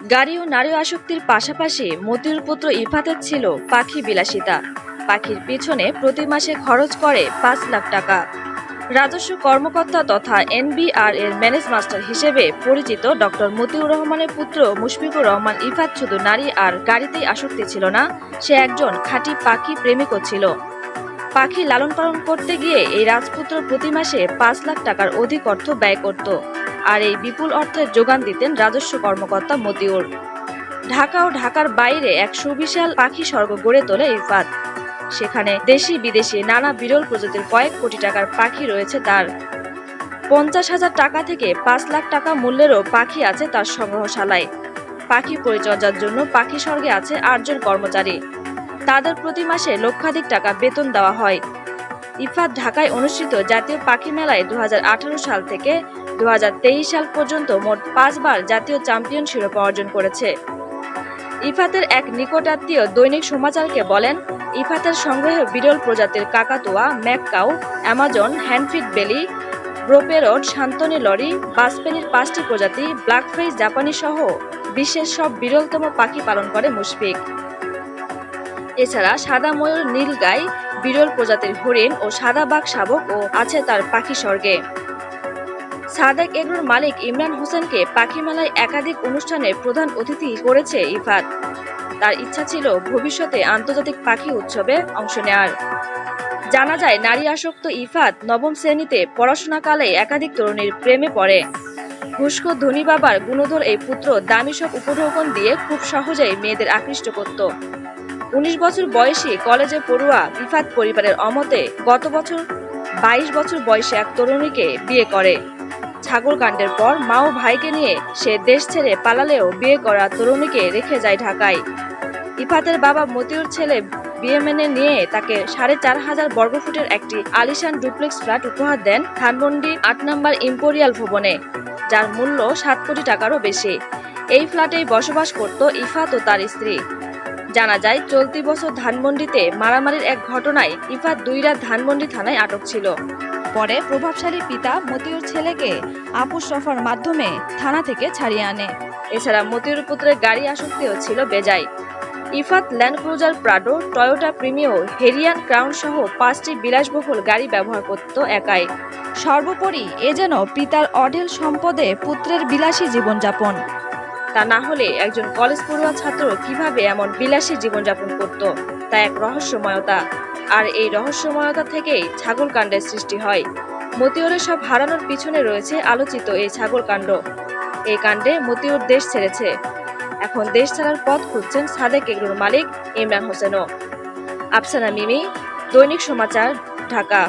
গাড়ি ও নারী আসক্তির পাশাপাশি মতিউর পুত্র ইফাতের ছিল পাখি বিলাসিতা। পাখির পিছনে প্রতি মাসে খরচ করে পাঁচ লাখ টাকা। রাজস্ব কর্মকর্তা তথা এনবিআর এর ম্যানেজ মাস্টার হিসেবে পরিচিত ডক্টর মতিউর রহমানের পুত্র মুশফিকুর রহমান ইফাত শুধু নারী আর গাড়িতেই আসক্তি ছিল না, সে একজন খাঁটি পাখি প্রেমিকও ছিল। পাখি লালন পালন করতে গিয়ে এই রাজপুত্র প্রতি মাসে পাঁচ লাখ টাকার অধিক অর্থ ব্যয় করত। আর এই বিপুল অর্থের যোগান দিতেন রাজস্ব কর্মকর্তা মতিউর। ঢাকা ও ঢাকার বাইরে এক সুবিশাল পাখি স্বর্গ গড়ে তোলে ইফাত সেখানে দেশি বিদেশি নানা বিরল প্রজাতির কয়েক কোটি টাকার পাখি রয়েছে তার। পঞ্চাশ হাজার টাকা থেকে পাঁচ লাখ টাকা মূল্যেরও পাখি আছে তার সংগ্রহশালায়। পাখি পরিচর্যার জন্য পাখি স্বর্গে আছে আটজন কর্মচারী। তাদের প্রতি মাসে লক্ষাধিক টাকা বেতন দেওয়া হয়। ইফাত ঢাকায় অনুষ্ঠিত জাতীয় পাখি মেলায় দু হাজার আঠারো সাল থেকে দু হাজার তেইশ সাল পর্যন্ত মোট পাঁচবার জাতীয় চ্যাম্পিয়ন শিরোপা অর্জন করেছে। ইফাতের এক নিকটাত্মীয় দৈনিক সমাচারকে বলেন, ইফাতের সংগ্রহে বিরল প্রজাতির কাকাতুয়া ম্যাককাউ অ্যামাজন, হ্যান্ডফিট বেলি, ব্রোপেরড, শান্তনি লরি বাসপেনির পাঁচটি প্রজাতি, ব্ল্যাকফেস জাপানি সহ বিশ্বের সব বিরলতম পাখি পালন করে মুশফিক। এছাড়া সাদা ময়ূর নীলগাই, বিরল প্রজাতির হরিণ ও সাদা বাঘ শাবক ও আছে তার পাখি স্বর্গে। সাদেক এগ্রোর মালিক ইমরান হোসেনকে পাখি মেলায় একাধিক অনুষ্ঠানে প্রধান অতিথি করেছে ইফাত। তার ইচ্ছা ছিল ভবিষ্যতে আন্তর্জাতিক পাখি উৎসবে অংশ নেয়ার। জানা যায়, নারী আসক্ত ইফাত নবম শ্রেণীতে পড়াশোনাকালে একাধিক তরুণীর প্রেমে পড়ে। ঘুষখোর ধনী বাবার গুণধর এই পুত্র দামি সব উপঢৌকন দিয়ে খুব সহজেই মেয়েদের আকৃষ্ট করত। উনিশ বছর বয়সী কলেজে পড়ুয়া ইফাত পরিবারের অমতে গত বছর বাইশ বছর বয়সে এক তরুণীকে বিয়ে করে। ছাগল কাণ্ডের পর মা ও ভাইকে নিয়ে সে দেশ ছেড়ে পালালেও বিয়ে করা তরুণীকে রেখে যায় ঢাকায়। ইফাতের বাবা মতিউর ছেলে বিয়ে মেনে নিয়ে তাকে সাড়ে চার হাজার বর্গফুটের একটি আলিশান ডুপ্লেক্স ফ্ল্যাট উপহার দেন ধানমন্ডি আট নম্বর ইম্পোরিয়াল ভবনে, যার মূল্য সাত কোটি টাকারও বেশি। এই ফ্ল্যাটেই বসবাস করত ইফাত ও তার স্ত্রী। জানা যায়, চলতি বছর ধানমন্ডিতে মারামারির এক ঘটনায় ইফাত দুই রাত ধানমন্ডি থানায় আটক ছিল। পরে প্রভাবশালী পিতা মতিউর ছেলেকে আপুস রফার মাধ্যমে থানা থেকে ছাড়িয়ে আনে। এছাড়া মতিউর পুত্রের গাড়ি আসক্তিও ছিল বেজায়। Ifat Land Cruiser Prado, Toyota Premio, Harrier Crown সহ পাঁচটি বিলাসবহুল গাড়ি ব্যবহার করত একাই। সর্বোপরি এ যেন পিতার অঢেল সম্পদে পুত্রের বিলাসী জীবনযাপন। তা না হলে একজন কলেজ পড়ুয়া ছাত্র কীভাবে এমন বিলাসী জীবনযাপন করত? তা এক রহস্যময়তা। আর এই রহস্যময়তা থেকেই ছাগল কাণ্ডের সৃষ্টি হয়। মতিউরের সব হারানোর পিছনে রয়েছে আলোচিত এই ছাগল কাণ্ড এই কাণ্ডে মতিউর দেশ ছেড়েছে। এখন দেশ ছাড়ার পথ খুঁজছেন সাদেক এগরুর মালিক ইমরান হোসেনও। আফসানা মিমি, দৈনিক সমাচার, ঢাকা।